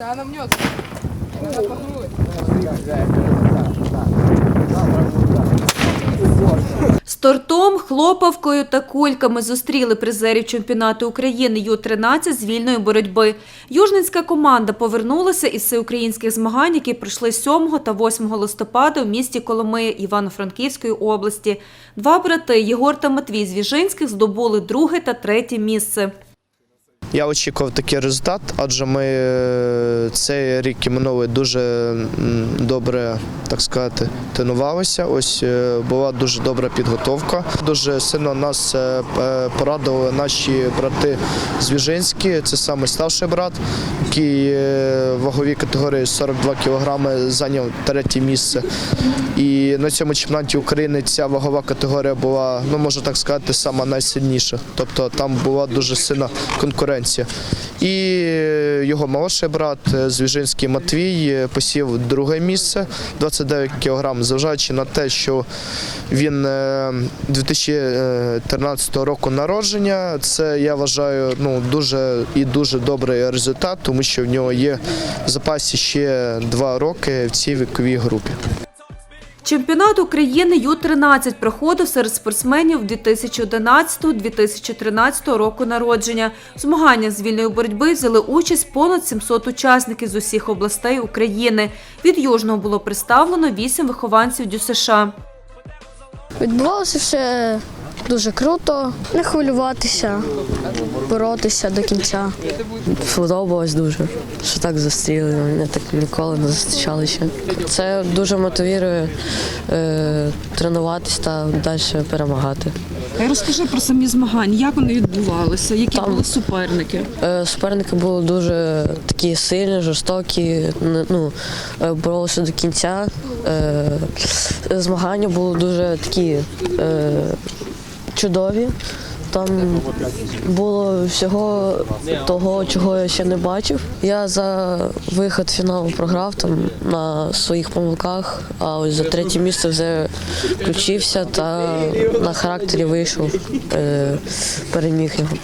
Она мнется. З тортом, хлопавкою та кульками зустріли призерів чемпіонату України Ю-13 з вільної боротьби. Южненська команда повернулася із всеукраїнських змагань, які пройшли 7 та 8 листопада в місті Коломия Івано-Франківської області. Два брати Єгор та Матвій з Віжинських здобули друге та третє місце. Я очікував такий результат, адже ми е, цей рік і минулий дуже добре, так сказати, тренувалися. Ось е, була дуже добра підготовка. Дуже сильно нас е, порадили наші брати Звіжинські. Це саме старший брат, який в ваговій категорії 42 кг зайняв третє місце. І на цьому чемпіонаті України ця вагова категорія була, ну можна так сказати, сама найсильніша. Тобто там була дуже сильна конкуренція. І його молодший брат е, Звіжинський Матвій е, посів друге місце 29 кг, зважаючи на те, що він е, 2013 року народження. Це я вважаю ну дуже і дуже добрий результат, тому що в нього є в запасі ще два роки в цій віковій групі. Чемпіонат України Ю-13 проходив серед спортсменів 2011-2013 року народження. В змаганнях з вільної боротьби взяли участь понад 700 учасників з усіх областей України. Від Южного було представлено 8 вихованців ДЮСШ. Відбувалося все дуже круто, не хвилюватися, боротися до кінця. Сподобалось дуже, що так зустріли. Мене так ніколи не зустрічали ще. Це дуже мотивує е, тренуватись та далі перемагати. Розкажи про самі змагання, як вони відбувалися, які Там- були суперники. Е, суперники були дуже такі сильні, жорстокі, не- ну, е, боролися до кінця. Е, змагання були дуже такі е, чудові. Там було всього того, чого я ще не бачив. Я за вихід в фінал програв там на своїх помилках, а ось за третє місце вже включився та на характері вийшов, е, переміг його.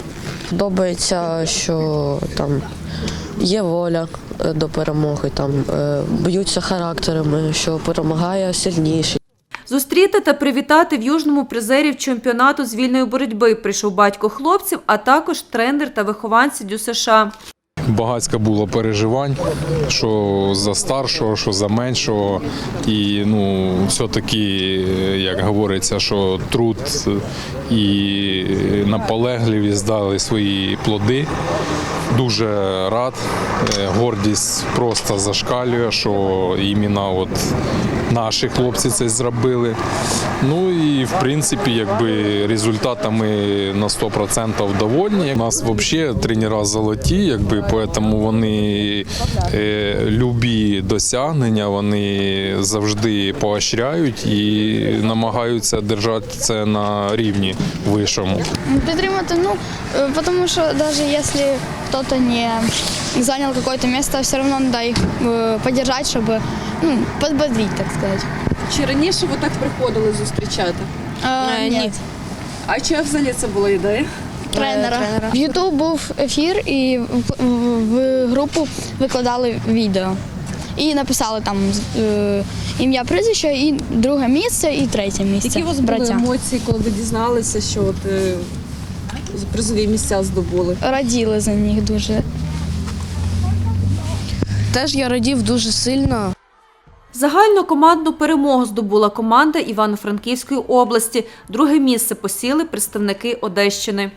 Подобається, що там є воля е, до перемоги, там е, б'ються характерами, що перемагає сильніший. Зустріти та привітати в Южному призерів чемпіонату з вільної боротьби прийшов батько хлопців, а також тренер та вихованці ДЮСШ. Багацька було переживань, що за старшого, що за меншого. І ну, все-таки, як говориться, що труд і наполегливість дали свої плоди. Дуже рад. Е, Гордість просто зашкалює, що іменно от наші хлопці це зробили. Ну і в принципі, якби результатами на 100% довольні. У нас взагалі тренера золоті, якби тому вони е, досягнення, вони завжди поощряють і намагаються держати це на рівні вищому. Підтримати, ну, е, тому що навіть якщо хтось не зайняв какое-то место, все одно треба їх е, підтримати, щоб ну, підбодрити, так сказати. Чи раніше ви так приходили зустрічати? Е, ні. А чи взагалі це була ідея? Тренера. В YouTube був ефір і в групу викладали відео. І написали там е, ім'я прізвище, і друге місце, і третє місце. Які у вас були браття. емоції, коли ви дізналися, що от, е, призові місця здобули? Раділи за них дуже. Теж я радів дуже сильно. Загальну командну перемогу здобула команда Івано-Франківської області. Друге місце посіли представники Одещини.